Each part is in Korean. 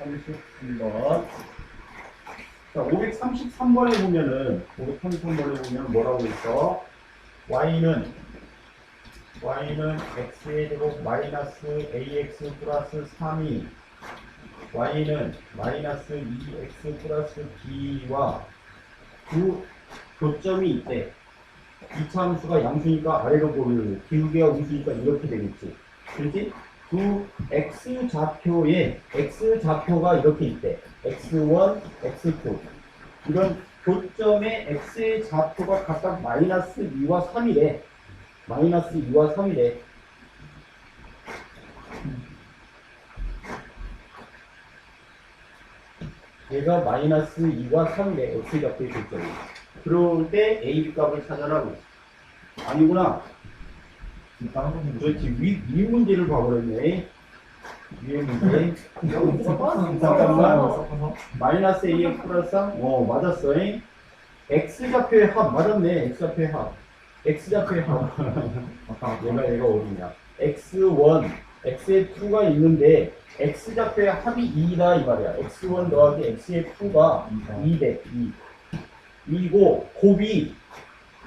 533번. 자, 533번에 보면은, 533번에 보면 뭐라고 있어? y는, y는 x의 제곱 마이너스 ax 플러스 3이, y는 마이너스 2x 플러스 b와 두 교점이 있대. 이차함수가 양수니까 아래로 보면 기울기가 우수니까 이렇게 되겠지. 그렇지? 두 x 좌표에 x 좌표가 이렇게 있대. x1, x2. 이런 교점의 x의 좌표가 각각 마이너스 2와 3이래. 마이너스 2와 3이래. 얘가 마이너스 2와 3이래. x 좌표의 교점이. 그럴 때 a, 값을 찾아라고. 아니구나. 그렇지. 위, 위 문제를 봐버렸네. 위의 문제. 잠깐만. 마이너스 ax 플러스 3? 어, 맞았어. 잉? x 좌표의 합, 맞았네. x 좌표의 합. x 좌표의 합. 얘가, 얘가 어디냐. x1, x의 2가 있는데, x 좌표의 합이 2다, 이 말이야. x1 더하기 x의 2가 2대, 2. 2고, 곱이,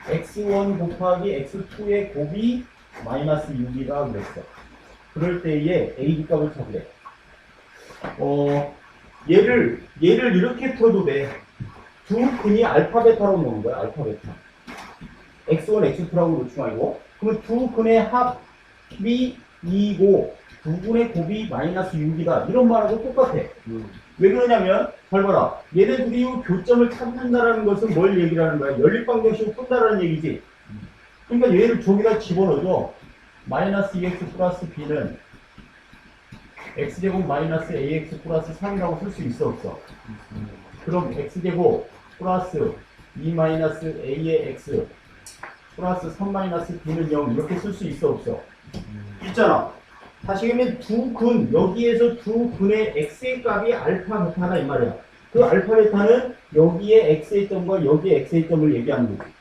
x1 곱하기 x2의 곱이 마이너스 6이다 그랬어. 그럴 때에 a 값을 찾으래. 어, 얘를, 얘를 이렇게 풀어도 돼. 두 근이 알파 베타로 모는 거야, 알파 베타. x1, x2라고 놓지 말고. 그러면 두 근의 합이 2고, 두 근의 곱이 마이너스 6이다. 이런 말하고 똑같아. 왜 그러냐면, 잘 봐라. 얘네 둘이 교점을 찾는다라는 것은 뭘 얘기를 하는 거야? 연립방정식을 푼다라는 얘기지. 그러니까 얘를 저기다 집어넣어줘. 마이너스 2x 플러스 b는 x제곱 마이너스 ax 플러스 3이라고 쓸 수 있어 없어? 그럼 x제곱 플러스 2 마이너스 a의 x 플러스 3 마이너스 b는 0 이렇게 쓸 수 있어 없어? 있잖아. 다시 그러면 두 근, 여기에서 두 근의 x의 값이 알파 베타다 이 말이야. 그 알파 베타는 여기에 x의 점과 여기에 x의 점을 얘기하는 거지.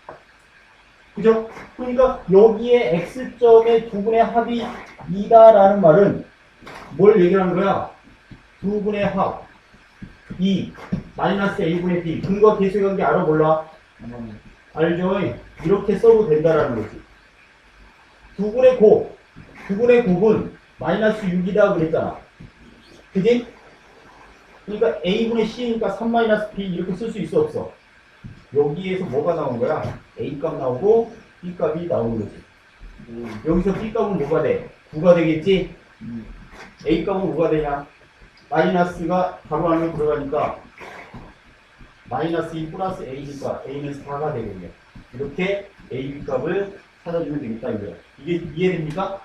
그죠? 그러니까 여기에 x점의 두 분의 합이 2다라는 말은 뭘 얘기하는 거야? 두 분의 합 2, 마이너스 a분의 b 근과 계수의 관계 알아 몰라? 알죠? 이렇게 써도 된다라는 거지. 두 분의 곱, 두 분의 곱은 마이너스 6이다 그랬잖아. 그지? 그러니까 a분의 c니까 3 마이너스 b 이렇게 쓸 수 있어 없어? 여기에서 뭐가 나온 거야? A 값 나오고 B 값이 나오는 거지. 여기서 B 값은 뭐가 돼? 9가 되겠지? A 값은 뭐가 되냐? 마이너스가 바로 안에 들어가니까 마이너스 2 플러스 A니까 A는 4가 되겠네. 이렇게 A, 값을 찾아주면 되겠다 이거야. 이게 이해됩니까?